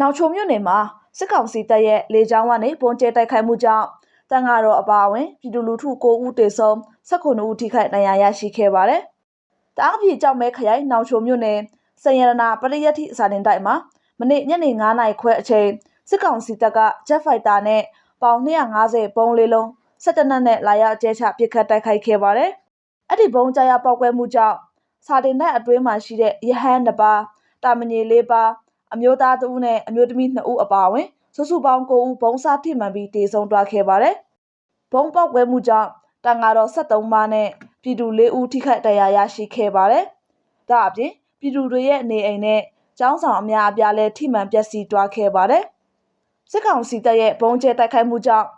နောက်ချုံမြို့နယ်မှာစစ်ကောင်စီတပ်ရဲ့လေကြောင်းကနေပုံကျဲတိုက်ခိုက်မှုကြောင့်တန်ဃာတော်အပါအဝင်ပြည်သူလူထု9ဦးတေဆုံး19ဦးထိခိုက်ဒဏ်ရာရရှိခဲ့ပါတယ်။တအားပြည်ကြောက်မဲခရိုင်နောက်ချုံမြို့နယ်စရရနာပရိယတ်တိစာတင်တိုက်မှာမနေ့ညနေ9နာရီခွဲအချိန်စစ်ကောင်စီတပ်က Jet Fighter နဲ့ပေါင်250ပုံးလေးလုံးစစ်တပ်နက်နဲ့လာရောက်ကျဲချပစ်ခတ်တိုက်ခိုက်ခဲ့ပါတယ်။အဲ့ဒီဘုံကြရပောက်ကွဲမှုကြောင့်စာတင်တိုက်အတွင်းမှာရှိတဲ့ရဟန်းနှစ်ပါးတာမဏေလေးပါး အမျိုးသားတဦးနဲ့အမျိုးသမီး2ဦးအပါအဝင်စုစုပေါင်း9ဦးဘုံစားထိမှန်ပြီးတေဆုံးသွားခဲ့ပါတယ်။ဘုံပေါက်ကွဲမှုကြောင့်တန်ဃာတော်73ပါးနဲ့ပြည်သူ4ဦးထိခိုက်ဒဏ်ရာရရှိခဲ့ပါတယ်။ဒါအပြင်ပြည်သူတွေရဲ့နေအိမ်နဲ့ကျောင်းဆောင်အများအပြားလည်းထိမှန်ပျက်စီးသွားခဲ့ပါတယ်။စစ်ကောင်စီတပ်ရဲ့ဘုံကျဲတိုက်ခိုက်မှုကြောင့်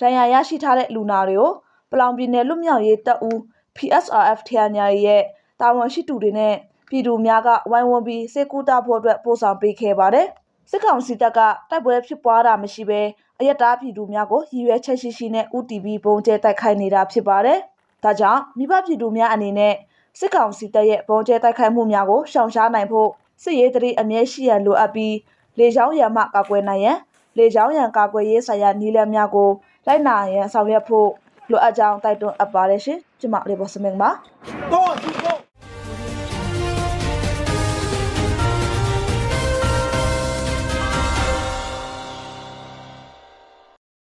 ဒဏ်ရာရရှိထားတဲ့လူနာတွေကိုပလောင်ပြည်နယ်လူမျိုးရေးတပ်ဦး PSRF ထရညာရဲ့တာဝန်ရှိသူတွေနဲ့ ပြည်သူများကဝိုင်းဝန်းပြီးစေကူတာဖို့အတွက်ပို့ဆောင်ပေးခဲ့ပါတယ်။စစ်ကောင်စီတပ်ကတိုက်ပွဲဖြစ်ပွားတာမရှိဘဲအယက်သားပြည်သူများကိုရည်ရွယ်ချက်ရှိရှိနဲ့ UTV ဘုံကျဲတိုက်ခိုက်နေတာဖြစ်ပါတယ်။ဒါကြောင့်မိဘပြည်သူများအနေနဲ့စစ်ကောင်စီတပ်ရဲ့ဘုံကျဲတိုက်ခိုက်မှုများကိုရှောင်ရှားနိုင်ဖို့စစ်ရေးတရေအမြဲရှိရန်လိုအပ်ပြီးလေကြောင်းရန်မှကာကွယ်နိုင်ရန်လေကြောင်းရန်ကာကွယ်ရေးဆိုင်ရာနည်းလမ်းများကိုလိုက်နာရန်ဆောင်ရွက်ဖို့လိုအပ်ကြောင်းတိုက်တွန်းအပ်ပါတယ်ရှင်။ကျွန်မလေးဘောစမင်းပါတော့သူတော့